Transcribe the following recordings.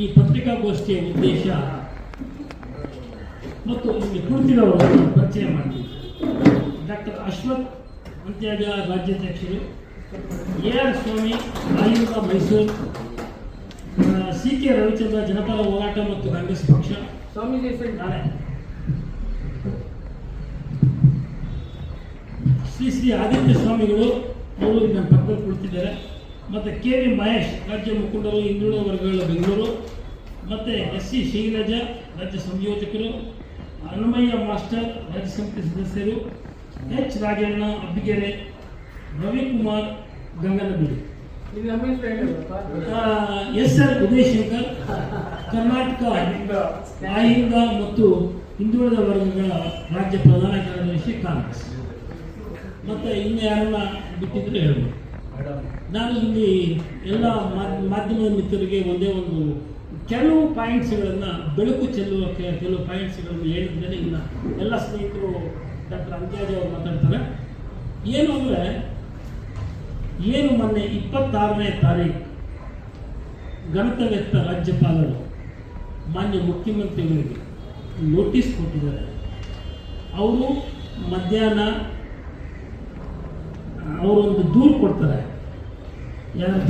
ಈ ಪತ್ರಿಕಾಗೋಷ್ಠಿಯ ಉದ್ದೇಶ ಮತ್ತು ಇಲ್ಲಿ ಕುಳಿತಿರೋರು ಪರಿಚಯ ಮಾಡ್ತೀವಿ ಡಾಕ್ಟರ್ ಅಶ್ವಥ್ ಅಂತ್ಯಾಗ ರಾಜ್ಯಾಧ್ಯಕ್ಷರು ಎ ಆರ್ ಸ್ವಾಮಿ ಆಯುಧ ಮೈಸೂರು ಸಿ ಕೆ ರವಿಚಂದ್ರ ಜನಪದ ಹೋರಾಟ ಮತ್ತು ಕಾಂಗ್ರೆಸ್ ಪಕ್ಷ. ಸ್ವಾಮಿ ನಾಳೆ. ಶ್ರೀ ಶ್ರೀ ಆದಿತ್ಯ ಸ್ವಾಮಿಗಳು ಅವರು ನನ್ನ ಪಕ್ಕದಲ್ಲಿ ಕುಳಿತಿದ್ದಾರೆ. ಮತ್ತು ಕೆ ವಿ ಮಹೇಶ್ ರಾಜ್ಯ ಮುಖಂಡರು ಹಿಂದುಳಿದ ವರ್ಗಗಳ ಬೆಂಗಳೂರು ಮತ್ತು ಎಸ್ ಸಿ ಶೈಲಜ ರಾಜ್ಯ ಸಂಯೋಜಕರು ಹನುಮಯ್ಯ ಮಾಸ್ಟರ್ ರಾಜ್ಯ ಸಮಿತಿ ಸದಸ್ಯರು H Rajanna Abbigere Ravikumar Ganganagudi? S R Udayashankar Karnataka Ahinda ಮತ್ತು ಹಿಂದುಳಿದ ವರ್ಗಗಳ ರಾಜ್ಯ ಪ್ರಧಾನ ಕಾರ್ಯದರ್ಶಿ ಕಾಂಗ್ರೆಸ್. ಮತ್ತು ಇನ್ನು ಯಾರನ್ನ ಬಿಟ್ಟಿದ್ರೆ ಹೇಳ್ಬೋದು. ನಾನು ಇಲ್ಲಿ ಎಲ್ಲ ಮಾಧ್ಯಮ ಮಿತ್ರರಿಗೆ ಒಂದೇ ಒಂದು ಕೆಲವು ಪಾಯಿಂಟ್ಸ್ಗಳನ್ನು ಬೆಳಕು ಚೆಲ್ಲುವ ಕೆಲವು ಪಾಯಿಂಟ್ಸ್ಗಳನ್ನು ಹೇಳಿದ್ಮೇಲೆ ಇನ್ನು ಎಲ್ಲ ಸ್ನೇಹಿತರು ಡಾಕ್ಟರ್ ಅಂತ್ಯಾಜಿ ಅವರು ಮಾತಾಡ್ತಾರೆ. ಏನು ಅಂದರೆ, ಏನು ಮೊನ್ನೆ ಇಪ್ಪತ್ತಾರನೇ ತಾರೀಕು ಗಣತವ್ಯತ್ತ ರಾಜ್ಯಪಾಲರು ಮಾನ್ಯ ಮುಖ್ಯಮಂತ್ರಿಗಳಿಗೆ ನೋಟಿಸ್ ಕೊಟ್ಟಿದ್ದಾರೆ. ಅವರು ಮಧ್ಯಾಹ್ನ ಅವರೊಂದು ದೂರು ಕೊಡ್ತಾರೆ ಯಾರು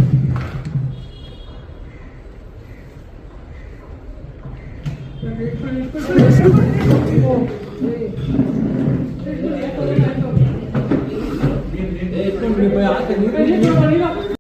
ಇಟ್ಕೊಂಡು